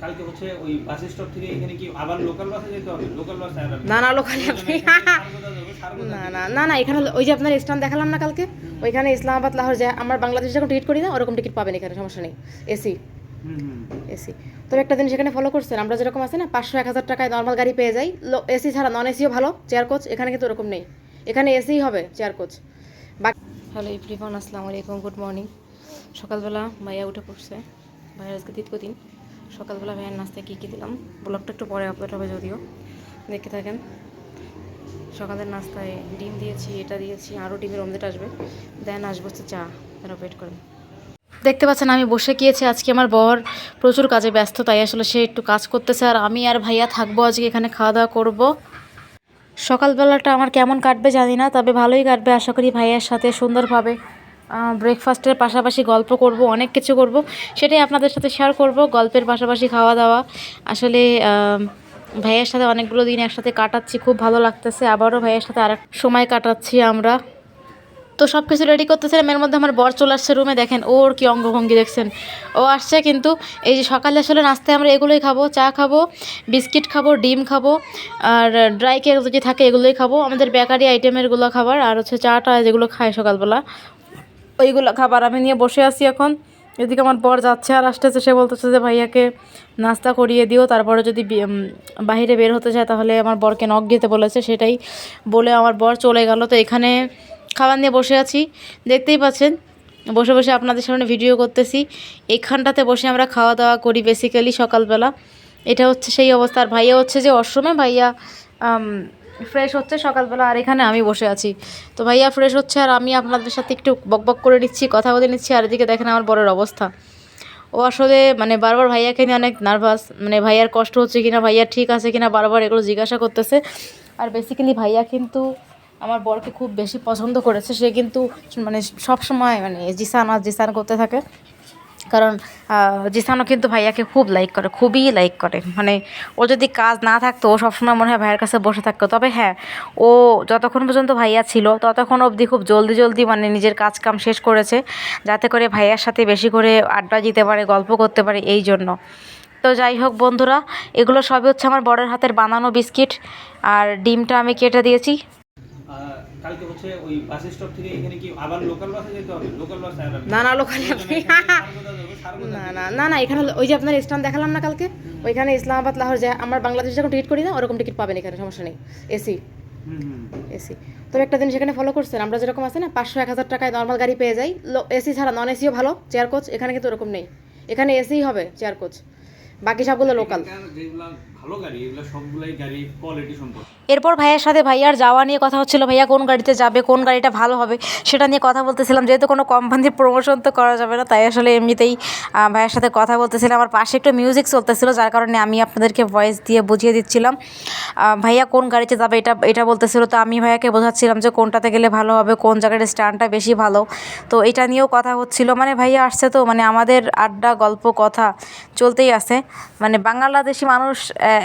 কালকে হচ্ছে ওই বাস স্টপ থেকে এখানে কি আবার লোকাল বাসে যেতে হবে? লোকাল বাসে না না লোকালে আপনি না না না না এখানে ওই যে আপনার স্ট্যান্ড দেখালাম না কালকে? ওইখানে ইসলামাবাদ লাহোর যায় আমার বাংলাদেশ যখন টিকিট করি না ওরকম টিকিট পাবেন এখানে সমস্যা নেই। এসি এসি তবে একটা দিন সেখানে ফলো করছেন আমরা যেরকম আছে না পাঁচশো এক হাজার টাকায় নর্মাল গাড়ি পেয়ে যাই। এসি ছাড়া নন এসিও ভালো চেয়ার কোচ এখানে কিন্তু ওরকম নেই। এখানে এসিই হবে চেয়ার কোচ বাকি হ্যালো ইভরিওয়ান আসসালামু আলাইকুম গুড মর্নিং। সকালবেলা ভাইয়া উঠে পড়ছে ভাইয়ের আজকে দ্বিতীয় দিন। সকালবেলা ভাইয়ের নাস্তায় কী কী দিলাম? ব্লগটা একটু পরে আপলোড হবে যদিও। দেখতে থাকেন। সকালের নাস্তায় ডিম দিয়েছি, এটা দিয়েছি, আরও ডিমের অমলেট আসবে। দেন আসব হচ্ছে চা। তারা ওয়েট করেন। দেখতে পাচ্ছেন আমি বসে গিয়েছি, আজকে আমার বর প্রচুর কাজে ব্যস্ত, তাই আসলে সে একটু কাজ করতেছে আর আমি আর ভাইয়া থাকব আজকে এখানে খাওয়া দাওয়া করব। সকালবেলাটা আমার কেমন কাটবে জানি না, তবে ভালোই কাটবে, আশা করি ভাইয়ার সাথে সুন্দরভাবে ব্রেকফাস্টের পাশাপাশি গল্প করব, অনেক কিছু করব। সেটাই আপনাদের সাথে শেয়ার করব, গল্পের পাশাপাশি খাওয়া দাওয়া আসলে ভাইয়ের সাথে অনেকগুলো দিন একসাথে কাটাচ্ছি, খুব ভালো লাগতেছে। আবারও ভাইয়ের সাথে আরেক সময় কাটাচ্ছি আমরা। তো সব কিছু রেডি করতেছিলাম, এর মধ্যে আমার বর চলে আসছে রুমে দেখেন, ওর কি অঙ্গভঙ্গি দেখছেন। ও আসছে কিন্তু, এই যে সকালে আসলে নাস্তায় আমরা এগুলোই খাব, চা খাব, বিস্কিট খাব, ডিম খাব, আর ড্রাই কেক যদি থাকে এগুলোই খাব। আমাদের বেকারি আইটেমেরগুলো খাবার, আর হচ্ছে চাটা যেগুলো খায় সকালবেলা ওইগুলো খাবার আমি নিয়ে বসে আছি এখন। এদিকে আমার বর যাচ্ছে আর আসতেছে। সে বলতেছে যে ভাইয়াকে নাস্তা করিয়ে দিও তারপরে যদি বি- উম, বাইরে বের হতে চায় তাহলে আমার বরকে নখ দিতে বলেছে। সেটাই বলে আমার বর চলে গেল। তো এখানে খাবার নিয়ে বসে আছি। দেখতেই পাচ্ছেন বসে বসে আপনাদের সামনে ভিডিও করতেছি। এইখানটাতে বসে আমরা খাওয়া দাওয়া করি বেসিক্যালি সকালবেলা। এটা হচ্ছে সেই অবস্থা। আর ভাইয়া হচ্ছে যে অশ্রমে ভাইয়া ফ্রেশ হচ্ছে সকালবেলা, আর এখানে আমি বসে আছি। তো ভাইয়া ফ্রেশ হচ্ছে, আর আমি আপনাদের সাথে একটু বকবক করে নিচ্ছি, কথা বলে নিচ্ছি, আর এদিকে দেখেন আমার বড়ের অবস্থা। ও আসলে মানে বারবার ভাইয়াকে নিয়ে অনেক নার্ভাস মানে ভাইয়ার কষ্ট হচ্ছে কিনা, ভাইয়া ঠিক আছে কিনা, বারবার এগুলো জিজ্ঞাসা করতেছে। আর বেসিক্যালি ভাইয়া কিন্তু আমার বরকে খুব বেশি পছন্দ করেছে, সে কিন্তু মানে সব সময় মানে জিসান আর জিসান করতে থাকে। কারণ জিসানও কিন্তু ভাইয়াকে খুব লাইক করে, খুবই লাইক করে। মানে ও যদি কাজ না থাকতো, ও সবসময় মনে হয় ভাইয়ের কাছে বসে থাকতো। তবে হ্যাঁ ও যতক্ষণ পর্যন্ত ভাইয়া ছিল, ততক্ষণ অবধি খুব জলদি জলদি মানে নিজের কাজ কাম শেষ করেছে, যাতে করে ভাইয়ার সাথে বেশি করে আড্ডা দিতে পারে, গল্প করতে পারে এই জন্য। তো যাই হোক বন্ধুরা, এগুলো সবই হচ্ছে আমার বড়ের হাতের বানানো বিস্কিট। আর ডিমটা আমি কেটে দিয়েছি। কালকে হচ্ছে ওই বাস স্টপ থেকে এখানে কি আবার লোকাল বাসে যেতে হবে? লোকাল বাসে না না লোকালে আপনি না না না না এখানে ওই যে আপনার স্ট্যান্ড দেখালাম না কালকে? ওইখানে ইসলামাবাদ লাহোর যায়। আমার বাংলাদেশ যখন টিকিট করি না ওরকম টিকিট পাবেন এখানে সমস্যা নেই। এসি এসি তবে একটা দিন সেখানে ফলো করছেন আমরা যেরকম আছে না পাঁচশো এক হাজার টাকায় নর্মাল গাড়ি পেয়ে যাই। এসি ছাড়া নন এসিও ভালো চেয়ার কোচ এখানে কিন্তু ওরকম নেই। এখানে এসিই হবে চেয়ার কোচ বাকি সবগুলো লোকাল ভালো গাড়ি, এগুলো সবগুলাই গাড়ি কোয়ালিটি সম্পর্কে। এরপর ভাইয়ের সাথে ভাইয়ার যাওয়া নিয়ে কথা হচ্ছিল, ভাইয়া কোন গাড়িতে যাবে, কোন গাড়িটা ভালো হবে? সেটা নিয়ে কথা বলতেছিলাম, যেহেতু কোনো কোম্পানির প্রমোশন তো করা যাবে না, তাই আসলে এমনিতেই ভাইয়ের সাথে কথা বলতেছিলাম। আমার পাশে একটু মিউজিক চলতেছিল, যার কারণে আমি আপনাদেরকে ভয়েস দিয়ে বুঝিয়ে দিচ্ছিলাম। ভাইয়া কোন গাড়িতে যাবে এটা এটা বলতেছিল, তো আমি ভাইয়াকে বোঝাচ্ছিলাম যে কোনটাতে গেলে ভালো হবে, কোন জায়গার স্ট্যান্ডটা বেশি ভালো। তো এটা নিয়েও কথা হচ্ছিল মানে ভাইয়া আসছে তো মানে আমাদের আড্ডা, গল্প, কথা চলতেই আছে। মানে বাংলাদেশি মানুষ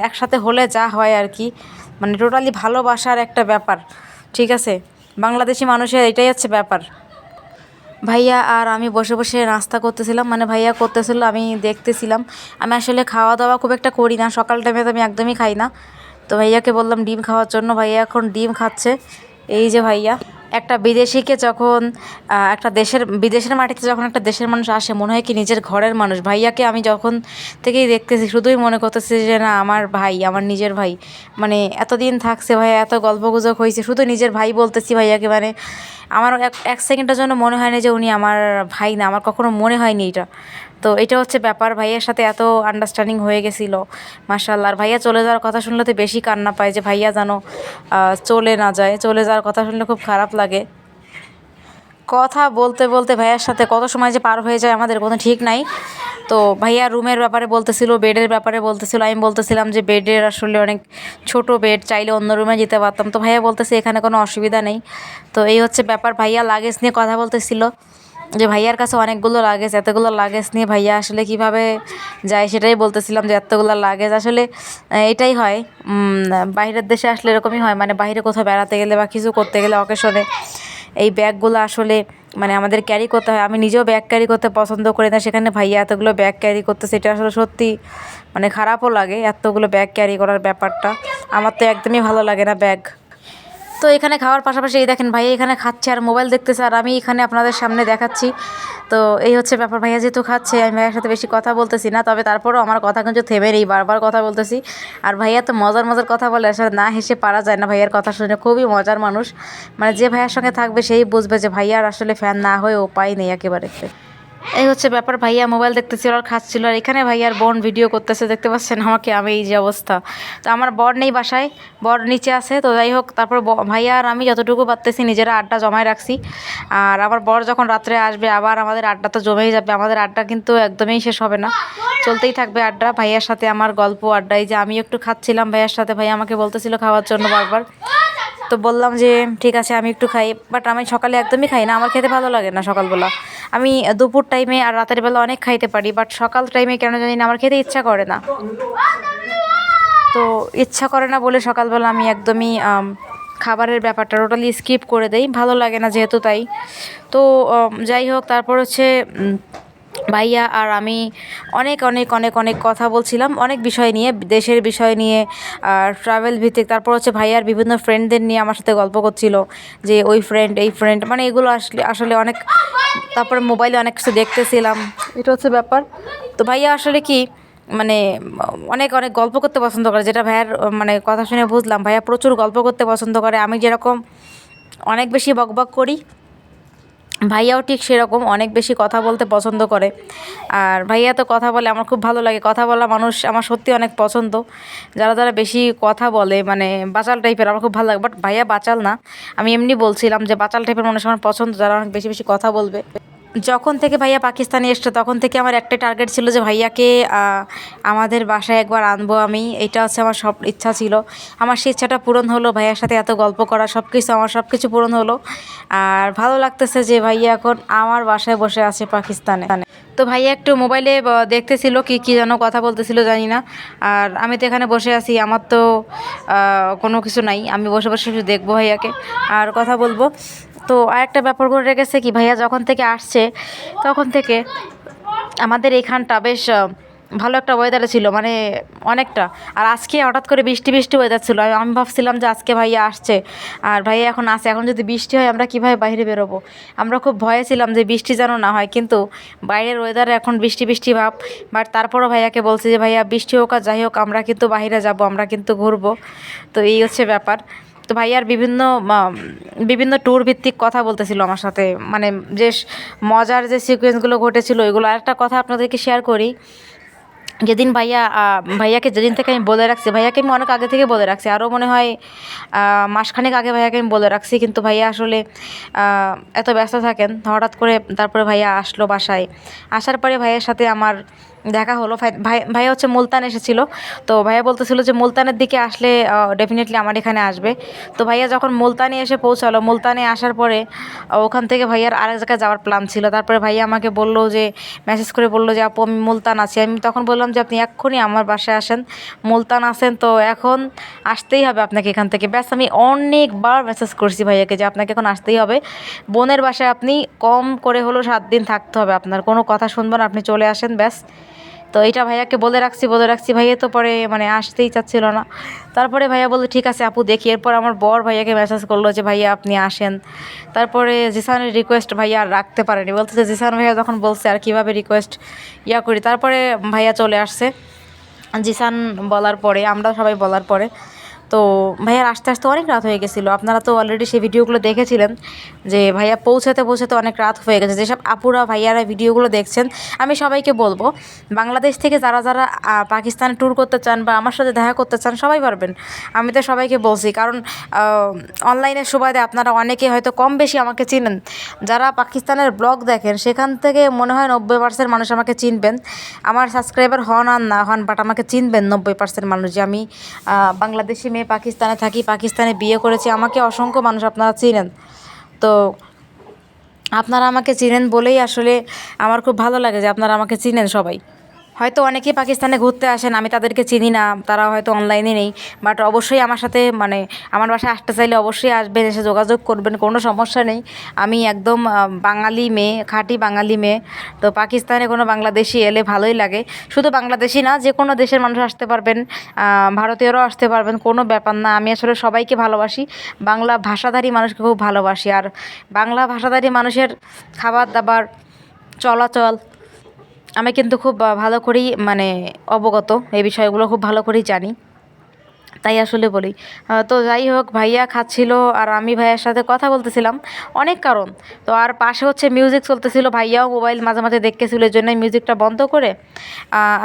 একসাথে হলে যা হয় আর কি। মানে টোটালি ভালোবাসার একটা ব্যাপার, ঠিক আছে? বাংলাদেশি মানুষের এটাই হচ্ছে ব্যাপার। ভাইয়া, আর আমি বসে বসে নাস্তা করতেছিলাম মানে ভাইয়া করতেছিল, আমি দেখতেছিলাম। আমি আসলে খাওয়া দাওয়া খুব একটা করি না, সকাল টাইমে তো আমি একদমই খাই না। তো ভাইয়াকে বললাম ডিম খাওয়ার জন্য, ভাইয়া এখন ডিম খাচ্ছে। এই যে ভাইয়া। একটা বিদেশিকে যখন একটা দেশের, বিদেশের মাটিতে যখন একটা দেশের মানুষ আসে, মনে হয় কি নিজের ঘরের মানুষ। ভাইয়াকে আমি যখন থেকেই দেখতেছি, শুধুই মনে করতেছি যে না, আমার ভাই, আমার নিজের ভাই। মানে এতদিন থাকছে ভাইয়া, এত গল্পগুজব হয়েছে, শুধু নিজের ভাই বলতেছি ভাইয়াকে। মানে আমার এক সেকেন্ডের জন্য মনে হয় না যে উনি আমার ভাই না, আমার কখনো মনে হয়নি এটা। তো এটা হচ্ছে ব্যাপার। ভাইয়ের সাথে এত আন্ডারস্ট্যান্ডিং হয়ে গেছিল। মার্শাল্লাহ আর ভাইয়া চলে যাওয়ার কথা শুনলে তো বেশি কান্না পায় যে, ভাইয়া যেন চলে না যায়। চলে যাওয়ার কথা শুনলে খুব খারাপ লাগে। কথা বলতে বলতে ভাইয়ার সাথে কত সময় যে পার হয়ে যায় আমাদের কোনো ঠিক নাই। তো ভাইয়া রুমের ব্যাপারে বলতেছিল, বেডের ব্যাপারে বলতেছিল, আমি বলতেছিলাম যে, বেডের আসলে অনেক ছোট বেড, চাইলে অন্য রুমে যেতে পারতাম। তো ভাইয়া বলতেছে, এখানে কোনো অসুবিধা নেই। তো এই হচ্ছে ব্যাপার। ভাইয়া লাগেজ নিয়ে কথা বলতেছিল। যে ভাইয়ার কাছে অনেকগুলো লাগেজ এতগুলো লাগেজ নিয়ে ভাইয়া আসলে কীভাবে যায় সেটাই বলতেছিলাম যে এতগুলো লাগেজ আসলে এটাই হয়। বাইরের দেশে আসলে এরকমই হয়। মানে বাইরে কোথাও বেড়াতে গেলে বা কিছু করতে গেলে অকেশনে এই ব্যাগগুলো আসলে মানে আমাদের ক্যারি করতে হয়। আমি নিজেও ব্যাগ ক্যারি করতে পছন্দ করি না। সেখানে ভাইয়া এতগুলো ব্যাগ ক্যারি করতে সেটা আসলে সত্যি মানে খারাপও লাগে এতগুলো ব্যাগ ক্যারি করার ব্যাপারটা। আমার তো একদমই ভালো লাগে না ব্যাগ তো এখানে খাওয়ার পাশাপাশি এই দেখেন ভাইয়া এখানে খাচ্ছে আর মোবাইল দেখতেছে আর আমি এখানে আপনাদের সামনে দেখাচ্ছি। তো এই হচ্ছে ব্যাপার ভাইয়া, যেহেতু খাচ্ছে, আমি ভাইয়ার সাথে বেশি কথা বলতেছি না, তবে তারপরেও আমার কথা কিন্তু থেমে নেই, বারবার কথা বলতেছি। আর ভাইয়া তো মজার মজার কথা বলে আসলে না হেসে পারা যায় না ভাইয়ার কথা শুনে, খুবই মজার মানুষ। মানে যে ভাইয়ার সঙ্গে থাকবে, সেই বুঝবে যে ভাইয়ার আসলে ফ্যান না হয়ে উপায় নেই একেবারে। এই হচ্ছে ব্যাপার, ভাইয়া মোবাইল দেখতেছিল আর খাচ্ছিল আর এখানে ভাইয়ার বোন ভিডিও করতেছে, দেখতে পাচ্ছেন আমাকে? আমি এই যে অবস্থা। তো আমার বর নেই বাসায়, বর নিচে আছে, তো যাই হোক, তারপর ভাইয়া আর আমি যতটুকু পারতেছি নিজেরা আড্ডা জমায় রাখছি। আর আমার বর যখন রাত্রে আসবে, আবার আমাদের আড্ডা তো জমেই যাবে, আমাদের আড্ডা কিন্তু একদমই শেষ হবে না। চলতেই থাকবে আড্ডা। ভাইয়ার সাথে আমার গল্প, আড্ডা, এই যে আমি একটু খাচ্ছিলাম ভাইয়ার সাথে, ভাইয়া আমাকে বলতেছিল খাওয়ার জন্য বারবার। তো বললাম যে, ঠিক আছে, আমি একটু খাই। বাট আমি সকালে একদমই খাই না, আমার খেতে ভালো লাগে না সকালবেলা। আমি দুপুর টাইমে আর রাতের বেলা অনেক খাইতে পারি বাট সকাল টাইমে কেন জানি না, আমার খেতে ইচ্ছা করে না। তো ইচ্ছা করে না বলে সকালবেলা আমি একদমই খাবারের ব্যাপারটা টোটালি স্কিপ করে দেই। ভালো লাগে না যেহেতু তাই। তো যাই হোক, তারপর হচ্ছে ভাইয়া আর আমি অনেক অনেক অনেক অনেক কথা বলছিলাম, অনেক বিষয় নিয়ে, দেশের বিষয় নিয়ে, আর ট্রাভেল ভিত্তিক, তারপর হচ্ছে ভাইয়ার বিভিন্ন ফ্রেন্ডদের নিয়ে আমার সাথে গল্প করছিল, যে ওই ফ্রেন্ড এই ফ্রেন্ড মানে এগুলো আসলে আসলে অনেক, তারপরে মোবাইলে অনেক কিছু দেখতেছিলাম, এটা হচ্ছে ব্যাপার। তো ভাইয়া আসলে কি মানে অনেক অনেক গল্প করতে পছন্দ করে, যেটা ভাইয়ার মানে কথা শুনে বুঝলাম, ভাইয়া প্রচুর গল্প করতে পছন্দ করে, আমি যেরকম অনেক বেশি বকবক করি ভাইয়াও ঠিক সেরকম অনেক বেশি কথা বলতে পছন্দ করে। আর ভাইয়া তো কথা বলে আমার খুব ভালো লাগে। কথা বলা মানুষ আমার সত্যি অনেক পছন্দ। যারা যারা বেশি কথা বলে মানে বাচাল টাইপের আমার খুব ভালো লাগে। বাট ভাইয়া বাচাল না। আমি এমনি বলছিলাম যে বাচাল টাইপের মানুষ আমার পছন্দ, যারা অনেক বেশি বেশি কথা বলবে। যখন থেকে ভাইয়া পাকিস্তানে এসছে, তখন থেকে আমার একটাই টার্গেট ছিল যে ভাইয়াকে আমাদের বাসায় একবার আনব আমি। এটা হচ্ছে আমার সব ইচ্ছা ছিল। আমার সেই ইচ্ছাটা পূরণ হলো, ভাইয়ার সাথে এত গল্প করা সব কিছু আমার সব কিছু পূরণ হলো। আর ভালো লাগতেছে যে ভাইয়া এখন আমার বাসায় বসে আছে পাকিস্তানে। তো ভাইয়া একটু মোবাইলে দেখতেছিল কি কি যেন কথা বলতেছিল জানি না। আর আমি তো এখানে বসে আছি, আমার তো কোনো কিছু নাই। আমি বসে বসে শুধু দেখব ভাইয়াকে। আর কথা বলব। তো আরেকটা ব্যাপার করে রেখেছে কি, ভাইয়া যখন থেকে আসছে, তখন থেকে আমাদের এখানটা বেশ ভালো একটা ওয়েদারে ছিল মানে অনেকটা। আর আজকে হঠাৎ করে বৃষ্টি বৃষ্টি ওয়েদার ছিল। আমি ভাবছিলাম যে আজকে ভাইয়া আসছে। আর ভাইয়া এখন আসে এখন যদি বৃষ্টি হয়, আমরা কীভাবে বাইরে বেরোবো? আমরা খুব ভয়ে ছিলাম যে বৃষ্টি যেন না হয়। কিন্তু বাইরের ওয়েদারে এখন বৃষ্টি বৃষ্টি ভাব। বাট তারপরও ভাইয়াকে বলছে যে, ভাইয়া, বৃষ্টি হোক আর যাই হোক, আমরা কিন্তু বাইরে যাব, আমরা কিন্তু ঘুরবো। তো এই হচ্ছে ব্যাপার। তো ভাইয়ার বিভিন্ন বিভিন্ন ট্যুর ভিত্তিক কথা বলতেছিল আমার সাথে। মানে যে মজার যে সিকোয়েন্সগুলো ঘটেছিল ওইগুলো আরেকটা কথা আপনাদেরকে শেয়ার করি। যেদিন ভাইয়া ভাইয়াকে যেদিন থেকে আমি বলে রাখছি, ভাইয়াকে আমি অনেক আগে থেকে বলে রাখছি। আরও মনে হয় মাসখানেক আগে ভাইয়াকে আমি বলে রাখছি, কিন্তু ভাইয়া আসলে এত ব্যস্ত থাকেন। হঠাৎ করে তারপরে ভাইয়া আসলো বাসায়। আসার পরে ভাইয়ের সাথে আমার দেখা হলো। ভাই- ভাই ভাইয়া হচ্ছে মুলতান এসেছিল। তো ভাইয়া বলতেছিল যে মুলতানের দিকে আসলে ডেফিনেটলি আমার এখানে আসবে। তো ভাইয়া যখন মুলতানে এসে পৌঁছালো, মুলতানে আসার পরে ওখান থেকে ভাইয়ার আরেক জায়গায় যাওয়ার প্ল্যান ছিল। তারপরে ভাইয়া আমাকে বলল যে মেসেজ করে বলল যে, আপু, আমি মুলতান আছি। আমি তখন বললাম যে, আপনি এক্ষুনি আমার বাসায় আসেন। মুলতান আসেন তো এখন আসতেই হবে আপনাকে এখান থেকে। ব্যাস, আমি অনেকবার মেসেজ করছি ভাইয়াকে যে, আপনাকে এখন আসতেই হবে। বোনের বাসায় আপনি কম করে হলেও সাত দিন থাকতে হবে। আপনার কোনো কথা শুনবেন আপনি চলে আসেন। ব্যাস তো এটা ভাইয়াকে বলে রাখছি বলে রাখছি। ভাইয়া তো পরে মানে আসতেই চাচ্ছিল না। তারপরে ভাইয়া বলল, ঠিক আছে আপু, দেখি। এরপর আমার বর ভাইয়াকে মেসেজ করল যে, ভাইয়া, আপনি আসেন। তারপরে জিসানের রিকোয়েস্ট ভাইয়া আর রাখতে পারেনি। বলতেছে, জিসান ভাইয়া যখন বলছে আর কীভাবে রিকোয়েস্ট ইয়া করি? তারপরে ভাইয়া চলে আসছে। জিসান বলার পরে, আমরা সবাই বলার পরে তো ভাইয়ার আস্তে আস্তে অনেক রাত হয়ে গেছিল। আপনারা তো অলরেডি সেই ভিডিওগুলো দেখেছিলেন যে ভাইয়া পৌঁছাতে পৌঁছাতে অনেক রাত হয়ে গেছে। যেসব আপুরা, ভাইয়ারা ভিডিওগুলো দেখছেন, আমি সবাইকে বলব, বাংলাদেশ থেকে যারা যারা পাকিস্তানে ট্যুর করতে চান বা আমার সাথে দেখা করতে চান, সবাই পারবেন। আমি তো সবাইকে বলছি, কারণ অনলাইনের সুবাদে আপনারা অনেকে হয়তো কম বেশি আমাকে চিনেন। যারা পাকিস্তানের ব্লগ দেখেন, সেখান থেকে মনে হয় নব্বই পার্সেন্ট মানুষ আমাকে চিনবেন। আমার সাবস্ক্রাইবার হন আর না হন বাট আমাকে চিনবেন নব্বই পার্সেন্ট মানুষ যে আমি বাংলাদেশি পাকিস্তানে থাকি, পাকিস্তানে বিয়ে করেছি, আমাকে অসংখ্য মানুষ আপনারা চিনেন। তো আপনারা আমাকে চিনেন বলেই আসলে আমার খুব ভালো লাগে যে আপনারা আমাকে চিনেন সবাই। হয়তো অনেকেই পাকিস্তানে ঘুরতে আসেন, আমি তাদেরকে চিনি না, তারা হয়তো অনলাইনে নেই। বাট অবশ্যই আমার সাথে মানে আমার বাসায় আসতে চাইলে অবশ্যই আসবেন, এসে যোগাযোগ করবেন, কোনো সমস্যা নেই। আমি একদম বাঙালি মেয়ে, খাঁটি বাঙালি মেয়ে। তো পাকিস্তানে কোনো বাংলাদেশি এলে ভালোই লাগে। শুধু বাংলাদেশি না, যে কোনো দেশের মানুষ আসতে পারবেন ভারতীয়রাও আসতে পারবেন, কোনো ব্যাপার না। আমি আসলে সবাইকে ভালোবাসি। বাংলা ভাষাধারী মানুষকে খুব ভালোবাসি। আর বাংলা ভাষাধারী মানুষের খাবার দাবার চলাচল আমি কিন্তু খুব ভালো করেই মানে অবগত এই বিষয়গুলো খুব ভালো করেই জানি। তাই আসলে বলি। তো যাই হোক, ভাইয়া খাচ্ছিল আর আমি ভাইয়ার সাথে কথা বলতেছিলাম। অনেক কারণ। তো আর পাশে হচ্ছে মিউজিক চলতেছিল, ভাইয়াও মোবাইল মাঝে মাঝে দেখতেছিল, এই জন্যই মিউজিকটা বন্ধ করে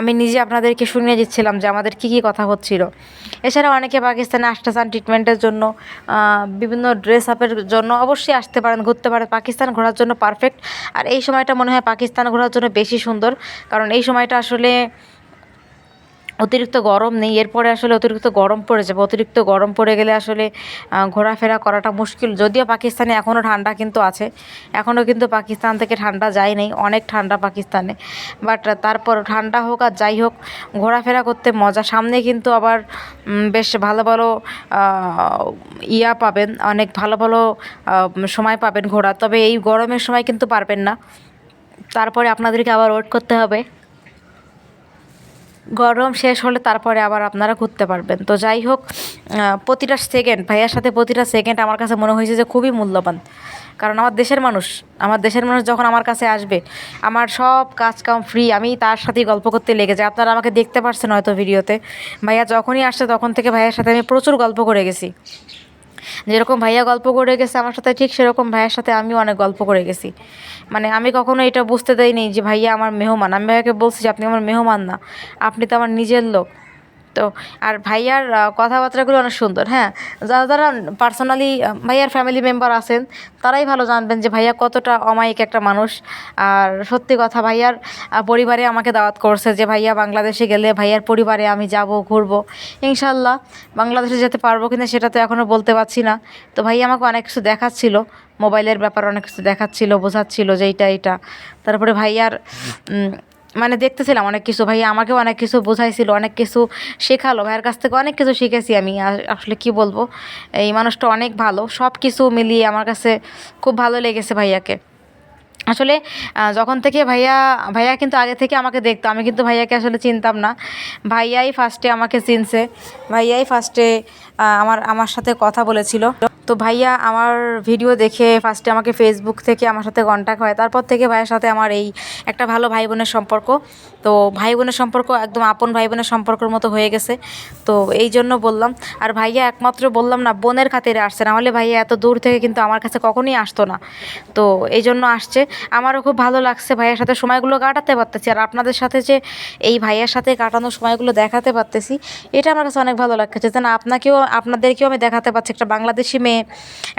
আমি নিজে আপনাদেরকে শুনিয়ে দিচ্ছিলাম যে আমাদের কী কী কথা হচ্ছিল। এছাড়া অনেকে পাকিস্তানে আসতে চান ট্রিটমেন্টের জন্য বিভিন্ন ড্রেস আপের জন্য অবশ্যই আসতে পারেন, ঘুরতে পারেন। পাকিস্তান ঘোরার জন্য পারফেক্ট আর এই সময়টা মনে হয় পাকিস্তান ঘোরার জন্য বেশি সুন্দর। কারণ এই সময়টা আসলে অতিরিক্ত গরম নেই, এরপরে আসলে অতিরিক্ত গরম পড়ে যাবে। অতিরিক্ত গরম পড়ে গেলে আসলে ঘোরাফেরা করাটা মুশকিল। যদিও পাকিস্তানে এখনও ঠান্ডা কিন্তু আছে এখনও কিন্তু পাকিস্তান থেকে ঠান্ডা যায় নাই, অনেক ঠান্ডা পাকিস্তানে। বাট তারপর ঠান্ডা হোক আর যাই হোক, ঘোরাফেরা করতে মজা। সামনে কিন্তু আবার বেশ ভালো ভালো ইয়া পাবেন, অনেক ভালো ভালো সময় পাবেন ঘোরা তবে এই গরমের সময় কিন্তু পারবেন না। তারপরে আপনাদেরকে আবার ওয়েট করতে হবে। গরম শেষ হলে তারপরে আবার আপনারা ঘুরতে পারবেন। তো যাই হোক প্রতিটা সেকেন্ড ভাইয়ার সাথে প্রতিটা সেকেন্ড আমার কাছে মনে হয়েছে যে খুবই মূল্যবান। কারণ আমার দেশের মানুষ, আমার দেশের মানুষ যখন আমার কাছে আসবে, আমার সব কাজ কাম ফ্রি আমি তার সাথেই গল্প করতে লেগে যাই। আপনারা আমাকে দেখতে পারছেন হয়তো ভিডিওতে ভাইয়া যখনই আসছে তখন থেকে ভাইয়ার সাথে আমি প্রচুর গল্প করে গেছি। যেরকম ভাইয়া গল্প করে গেছে আমার সাথে, ঠিক সেরকম ভাইয়ের সাথে আমিও অনেক গল্প করে গেছি। মানে আমি কখনো এটা বুঝতে দেয়নি যে ভাইয়া আমার মেহমান। আমি ভাইয়াকে বলছি যে, আপনি আমার মেহমান না। আপনি তো আমার নিজের লোক। তো আর ভাইয়ার কথাবার্তাগুলো অনেক সুন্দর হ্যাঁ? যারা যারা পার্সোনালি ভাইয়ার ফ্যামিলি মেম্বার আছেন, তারাই ভালো জানবেন যে ভাইয়া কতটা অমায়িক একটা মানুষ। আর সত্যি কথা, ভাইয়ার পরিবারে আমাকে দাওয়াত করছে যে ভাইয়া বাংলাদেশে গেলে ভাইয়ার পরিবারে আমি যাব, ঘুরবো। ইনশাল্লাহ বাংলাদেশে যেতে পারব কিনা সেটা তো এখনও বলতে পারছি না। তো ভাইয়া আমাকে অনেক কিছু দেখাচ্ছিল, মোবাইলের ব্যাপার অনেক কিছু দেখাচ্ছিল, বোঝাচ্ছিল যে এইটা এইটা। তারপরে ভাইয়ার মানে দেখতেছিলাম অনেক কিছু, ভাইয়া আমাকেও অনেক কিছু বোঝাইছিল, অনেক কিছু শেখালো। ভাইয়ের কাছ থেকে অনেক কিছু শিখেছি আমি আসলে কি বলব? এই মানুষটা অনেক ভালো সব কিছু মিলিয়ে আমার কাছে খুব ভালো লেগেছে ভাইয়াকে। আসলে যখন থেকে ভাইয়া ভাইয়া কিন্তু আগে থেকে আমাকে দেখতো, আমি কিন্তু ভাইয়াকে আসলে চিনতাম না। ভাইয়াই ফার্স্টে আমাকে চিনছে, ভাইয়াই ফার্স্টে আমার আমার সাথে কথা বলেছিল। তো ভাইয়া, আমার ভিডিও দেখে ফার্স্টে আমাকে ফেসবুক থেকে আমার সাথে কন্ট্যাক্ট হয়। তারপর থেকে ভাইয়ের সাথে আমার এই একটা ভালো ভাই বোনের সম্পর্ক। তো ভাই বোনের সম্পর্ক একদম আপন ভাই বোনের সম্পর্কের মতো হয়ে গেছে। তো এই জন্য বললাম। আর ভাইয়া একমাত্র বললাম না, বোনের খাতিরে আসছে। নাহলে ভাইয়া এত দূর থেকে কিন্তু আমার কাছে কখনোই আসতো না। তো এই জন্য আসছে। আমারও খুব ভালো লাগছে ভাইয়ের সাথে সময়গুলো কাটাতে পারতেছি। আর আপনাদের সাথে যে এই ভাইয়ের সাথে কাটানো সময়গুলো দেখাতে পারতেছি, এটা আমার কাছে অনেক ভালো লাগছে যেন আপনাকেও আপনাদেরকেও আমি দেখাতে পারছি একটা বাংলাদেশি মেয়ে,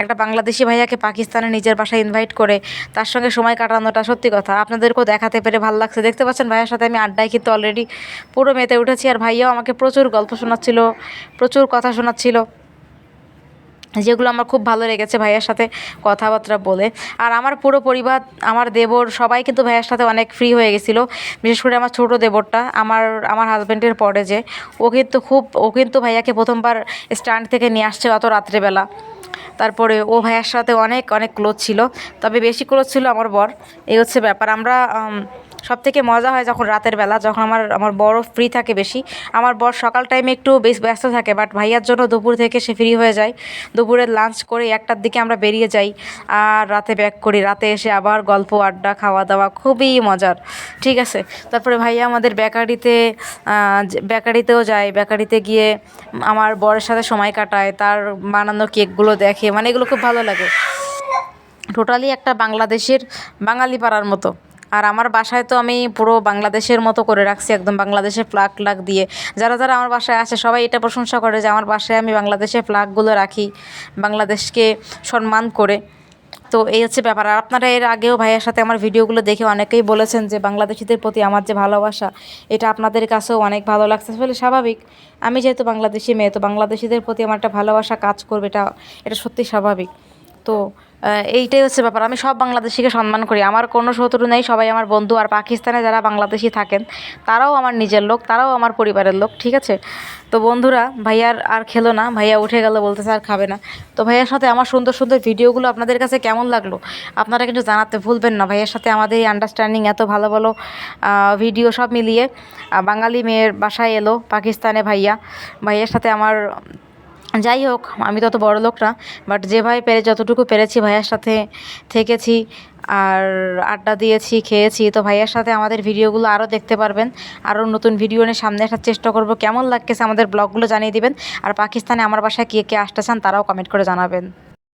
একটা বাংলাদেশি ভাইয়াকে পাকিস্তানে নিজের বাসায় ইনভাইট করে তার সঙ্গে সময় কাটানোটা সত্যি কথা। আপনাদেরকেও দেখাতে পেরে ভালো লাগছে। দেখতে পাচ্ছেন ভাইয়ের সাথে আমি আড্ডায় কিন্তু অলরেডি পুরো মেতে উঠেছি আর ভাইয়াও আমাকে প্রচুর গল্প শোনাচ্ছিল, প্রচুর কথা শোনাচ্ছিল। যেগুলো আমার খুব ভালো লেগেছে ভাইয়ার সাথে কথাবার্তা বলে। আর আমার পুরো পরিবার, আমার দেবর সবাই কিন্তু ভাইয়ার সাথে অনেক ফ্রি হয়ে গেছিল। বিশেষ করে আমার ছোটো দেবরটা, আমার আমার হাজব্যান্ডের পরে যে। ও কিন্তু খুব, ও কিন্তু ভাইয়াকে প্রথমবার স্ট্যান্ড থেকে নিয়ে আসছে অত রাত্রেবেলা। তারপরে ও ভাইয়ার সাথে অনেক অনেক ক্লোজ ছিল। তবে বেশি ক্লোজ ছিল আমার বর। এই হচ্ছে ব্যাপার। আমরা সব থেকে মজা হয় যখন রাতের বেলা, যখন আমার আমার বড় ফ্রি থাকে বেশি। আমার বর সকাল টাইমে একটু বেশ ব্যস্ত থাকে বাট ভাইয়ার জন্য দুপুর থেকে সে ফ্রি হয়ে যায়। দুপুরে লাঞ্চ করে একটার দিকে আমরা বেরিয়ে যাই আর রাতে ব্যাক করি। রাতে এসে আবার গল্প, আড্ডা খাওয়া দাওয়া খুবই মজার। ঠিক আছে? তারপরে ভাইয়া আমাদের বেকারিতে বেকারিতেও যায়। বেকারিতে গিয়ে আমার বরের সাথে সময় কাটায়, তার বানানো কেকগুলো দেখে। মানে এগুলো খুব ভালো লাগে। টোটালি একটা বাংলাদেশের বাঙালি পাড়ার মতো। আর আমার বাসায় তো আমি পুরো বাংলাদেশের মতো করে রাখছি, একদম বাংলাদেশের ফ্ল্যাগ ফ্ল্যাগ দিয়ে। যারা যারা আমার বাসায় আসে সবাই এটা প্রশংসা করে যে আমার বাসায় আমি বাংলাদেশের ফ্ল্যাগগুলো রাখি, বাংলাদেশকে সম্মান করে। তো এই হচ্ছে ব্যাপার। আর আপনারা এর আগেও ভাইয়ের সাথে আমার ভিডিওগুলো দেখে অনেকেই বলেছেন যে বাংলাদেশিদের প্রতি আমার যে ভালোবাসা, এটা আপনাদের কাছেও অনেক ভালো লাগছে। আসলে স্বাভাবিক। আমি যেহেতু বাংলাদেশি মেয়ে, তো বাংলাদেশিদের প্রতি আমার একটা ভালোবাসা কাজ করবে, এটা এটা সত্যি স্বাভাবিক। তো এইটাই হচ্ছে ব্যাপার। আমি সব বাংলাদেশিকে সম্মান করি। আমার কোনো শত্রু নেই, সবাই আমার বন্ধু। আর পাকিস্তানে যারা বাংলাদেশি থাকেন, তারাও আমার নিজের লোক, তারাও আমার পরিবারের লোক, ঠিক আছে? তো বন্ধুরা, ভাইয়ার আর খেলো না। ভাইয়া উঠে গেল, বলতেছে আর খাবে না। তো ভাইয়ার সাথে আমার সুন্দর সুন্দর ভিডিওগুলো আপনাদের কাছে কেমন লাগল? আপনারা কিন্তু জানাতে ভুলবেন না। ভাইয়ার সাথে আমাদের এই আন্ডারস্ট্যান্ডিং এত ভালো ভালো ভিডিও সব মিলিয়ে বাঙালি মেয়ের বাসায় এলো পাকিস্তানে ভাইয়া। ভাইয়ার সাথে আমার যাই হোক, আমি তত বড় লোক না বাট যে ভাই পেরে, যতটুকু পেরেছি ভাইয়ার সাথে থেকেছি আর আড্ডা দিয়েছি, খেয়েছি, তো ভাইয়ার সাথে আমাদের ভিডিওগুলো আরও দেখতে পারবেন। আরও নতুন ভিডিও নিয়ে সামনে আসার চেষ্টা করব। কেমন লাগতেছে আমাদের ব্লগগুলো জানিয়ে দিবেন। আর পাকিস্তানে আমার বাসায় কে কে আসতে চান, তারাও কমেন্ট করে জানাবেন।